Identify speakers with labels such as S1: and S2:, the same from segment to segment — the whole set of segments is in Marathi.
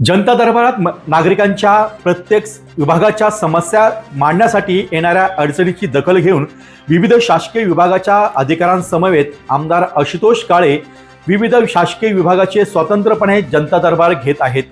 S1: जनता दरबारात म- नागरिकांच्या प्रत्येक विभागाच्या समस्या मांडण्यासाठी येणाऱ्या अडचणीची दखल घेऊन विविध शासकीय विभागाच्या अधिकाऱ्यांसमवेत आमदार आशुतोष काळे विविध शासकीय विभागाचे स्वतंत्रपणे जनता दरबार घेत आहेत.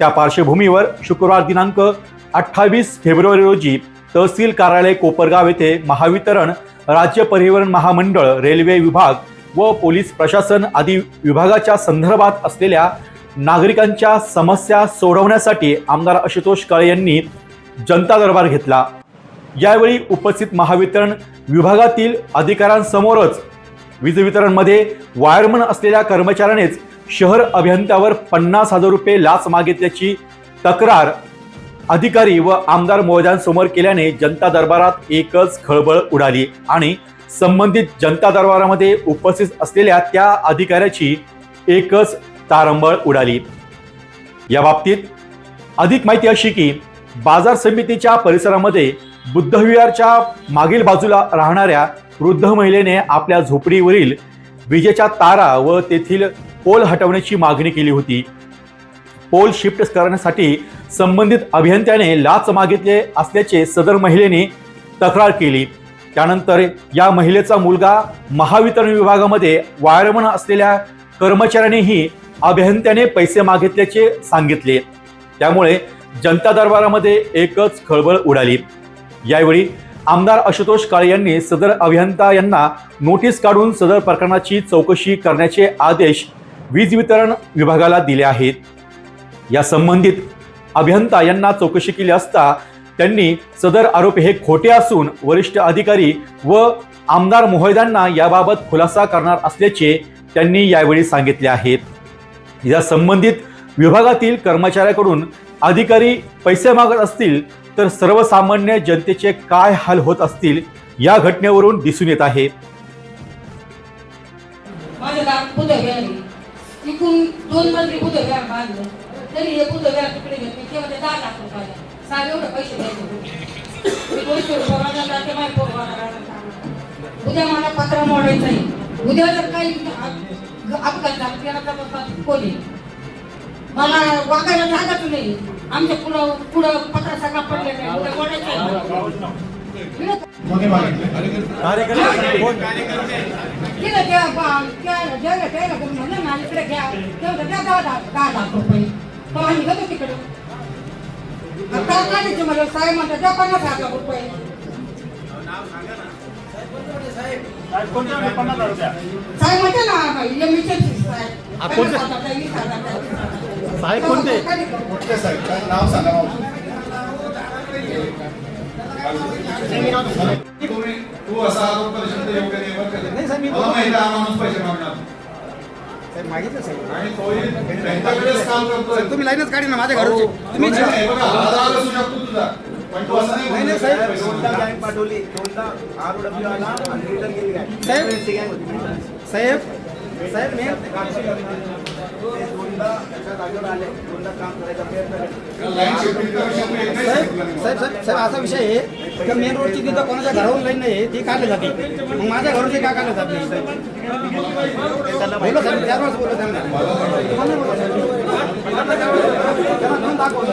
S1: त्या पार्श्वभूमीवर शुक्रवार दिनांक अठ्ठावीस फेब्रुवारी रोजी तहसील कार्यालय कोपरगाव येथे महावितरण राज्य परिवहन महामंडळ रेल्वे विभाग व पोलीस प्रशासन आदी विभागाच्या संदर्भात असलेल्या नागरिकांच्या समस्या सोडवण्यासाठी आमदार आशुतोष काळे यांनी जनता दरबार घेतला. यावेळी उपस्थित महावितरण विभागातील अधिकाऱ्यांसमोरच वीज वितरणमध्ये वायरमन असलेल्या कर्मचाऱ्यानेच शहर अभियंत्यावर पन्नास हजार रुपये लाच मागितल्याची तक्रार अधिकारी व आमदार महोदयांसमोर केल्याने जनता दरबारात एकच खळबळ उडाली आणि संबंधित जनता दरबारामध्ये उपस्थित असलेल्या त्या अधिकाऱ्याची एकच तारंबळ उडाली. या बाबतीत अधिक माहिती अशी की बाजार समितीच्या परिसरामध्ये बुद्धविहारच्या मागील बाजूला राहणाऱ्या वृद्ध महिलेने आपल्या झोपडीवरील विजेच्या तारा व तेथील पोल हटवण्याची मागणी केली होती. पोल शिफ्ट करण्यासाठी संबंधित अभियंत्याने लाच मागितले असल्याचे सदर महिलेने तक्रार केली. त्यानंतर या महिलेचा मुलगा महावितरण विभागामध्ये वायरमन असलेल्या कर्मचाऱ्यानेही अभियंत्याने पैसे मागितल्याचे सांगितले. त्यामुळे जनता दरबारामध्ये एकच खळबळ उडाली. यावेळी आमदार आशुतोष काळे यांनी सदर अभियंता यांना नोटीस काढून सदर प्रकरणाची चौकशी करण्याचे आदेश वीज वितरण विभागाला दिले आहेत. या संबंधित अभियंता यांना चौकशी केली असता त्यांनी सदर आरोप हे खोटे असून वरिष्ठ अधिकारी व आमदार मोहयदांना याबाबत खुलासा करणार असल्याचे त्यांनी यावेळी सांगितले आहेत. या संबंधित विभागातील कर्मचाऱ्याकडून अधिकारी पैसे मागत असतील तर सर्वसामान्य जनतेचे काय हाल होत असतील या घटनेवरून दिसून येत आहे.
S2: दोन मजली बांधलं तरी हे तिकडे घेतले दहा लाख रुपयाला सारे एवढे पैसे द्यायचे दोनशे रुपये उद्या मला पत्रा मोडायचं आहे. उद्या जर काही अपघात झाला कोणी मला वागायला जागाच नाही. आमच्या पुढं पुढं पत्र सगळा पडलेला आहे. त्या त्याला घ्या. द्या दहा दहा तिकडे. मला साहेब म्हणतात द्या पन्नास हजार रुपये. साहेब ना साहेब.
S1: कोणते? साहेब?
S2: काय करू?
S3: कुठले साहेब? काय नाव सांगा तू असा आरोप करशील तर योग्य नाही हा माणूस पैसे मागणार.
S4: तुम्ही लाईनच काढी ना माझ्या घरचे. तुम्ही
S3: नाही, नाही,
S4: साहेब.
S5: दोनदा. गँग पाठवली दोनदा आरओडब्ल्यू आला आणि रिटर्न गेली गँग
S4: साहेब. साहेब साहेब मी
S5: ते दोनदा त्याच्या जागेवर आले दोनदा काम करायचा प्रयत्न केला
S3: लाईन शिफ्टिंगचा विषय तू एकनाही
S4: साहेब. साहेब साहेब साहेब असा विषय आहे की मेन रोडची तिथं कोणाच्या घरावरून लाईन नाही आहे ती काढली जाते मग माझ्या घराची का काढली जात नाही बोलो साहेब चार वेळेस बोललो त्यांना तुम्हाला साहेब. त्यांना दोन दाखवलं